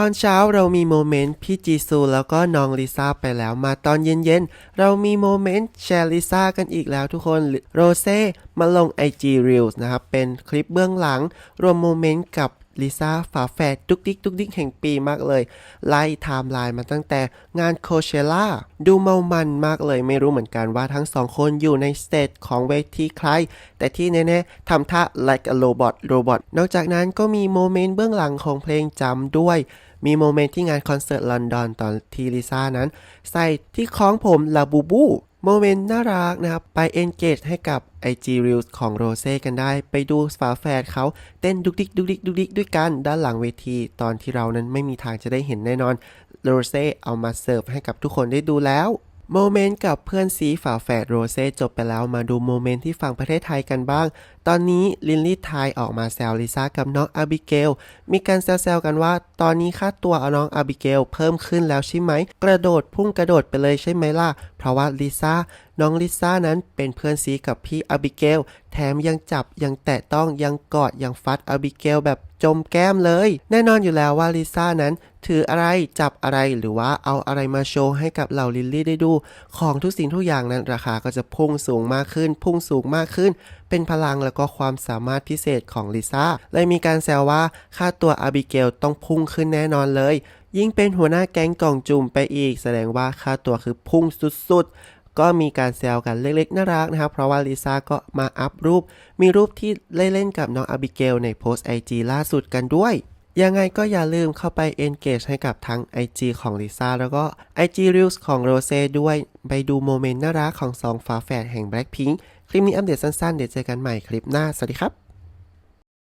ตอนเช้าเรามีโมเมนต์พี่จีซูแล้วก็น้องลิซ่าไปแล้วมาตอนเย็นๆ เรามีโมเมนต์แชร์ลิซ่ากันอีกแล้วทุกคนโรเซ่มาลง IG Reels นะครับ เป็นคลิปเบื้องหลัง รวมโมเมนต์กับ ลิซ่าฝาแฝดดุกดิกดุกดิกแห่งปีมากเลย ไล่ไทม์ไลน์มาตั้งแต่งานโคเชล่าดูเมามันมากเลยไม่รู้เหมือนกันว่าทั้งสองคนอยู่ในสเตจของเวทีใคร แต่ที่แน่ๆทำท่า like a robot robot นอกจากนั้นก็มีโมเมนต์เบื้องหลังของเพลงจำด้วยมีโมเมนต์ที่งานคอนเสิร์ตลอนดอนตอนที่ลิซ่านั้น ใส่ที่คล้องผมลาบูบู โมเมนต์น่ารักนะครับ ไป engage ให้กับ IG Reels ของโรเซ่กันได้ ไปดูฝาแฝดเขาเต้นดุกดิกดุกดิกดุกดิกด้วยกันด้านหลังเวที ตอนที่เรานั้นไม่มีทางจะได้เห็นแน่นอนโรเซ่เอามาเสิร์ฟให้กับทุกคนได้ดูแล้ว โมเมนต์กับเพื่อนซีฝาแฝดโรเซ่จบไปแล้วมาดูโมเมนต์ที่ฝั่งประเทศไทยกันบ้าง ตอนนี้ลินลี่ไทยออกมาแซวลิซ่ากับน้องอาบิเกล มีการแซวๆกันว่า ตอนนี้ค่าตัวเอาน้องอาบิเกลเพิ่มขึ้นแล้วใช่ไหม กระโดดพุ่งกระโดดไปเลยใช่ไหมล่ะ เพราะว่าลิซ่า น้องลิซ่านั้นเป็นเพื่อนซีกับพี่อาบิเกล แถมยังจับยังแตะต้องยังกอดยังฟัดอาบิเกลแบบจมแก้มเลย แน่นอนอยู่แล้วว่าลิซ่านั้น ถืออะไรจับอะไรหรือว่าเอาอะไรมาโชว์ให้กับเหล่าลิลลี่ได้ดู ของทุกสิ่งทุกอย่างนั้นราคาก็จะพุ่งสูงมากขึ้น พุ่งสูงมากขึ้น เป็นพลังแล้วก็ความสามารถพิเศษของลิซ่าเลยมีการแซวว่าค่าตัวอาบิเกลต้องพุ่งขึ้นแน่นอนเลย ยิ่งเป็นหัวหน้าแก๊งกล่องจุ่มไปอีก แสดงว่าค่าตัวคือพุ่งสุดๆ ก็มีการแซวกันเล็กๆน่ารักนะครับ เพราะว่าลิซ่าก็มาอัพรูป มีรูปที่เล่นๆกับน้องอาบิเกลในโพสต์ไอจีล่าสุดกันด้วยยังไงก็อย่าลืมเข้าไป engage ให้กับทั้ง IG ของลิซ่าแล้วก็ IG Reels ของโรเซ่ด้วย ไปดูโมเมนต์น่ารักของสองฝาแฝดแห่ง Blackpink คลิปนี้อัปเดตสั้นๆ เดี๋ยวเจอกันใหม่คลิปหน้า สวัสดีครับ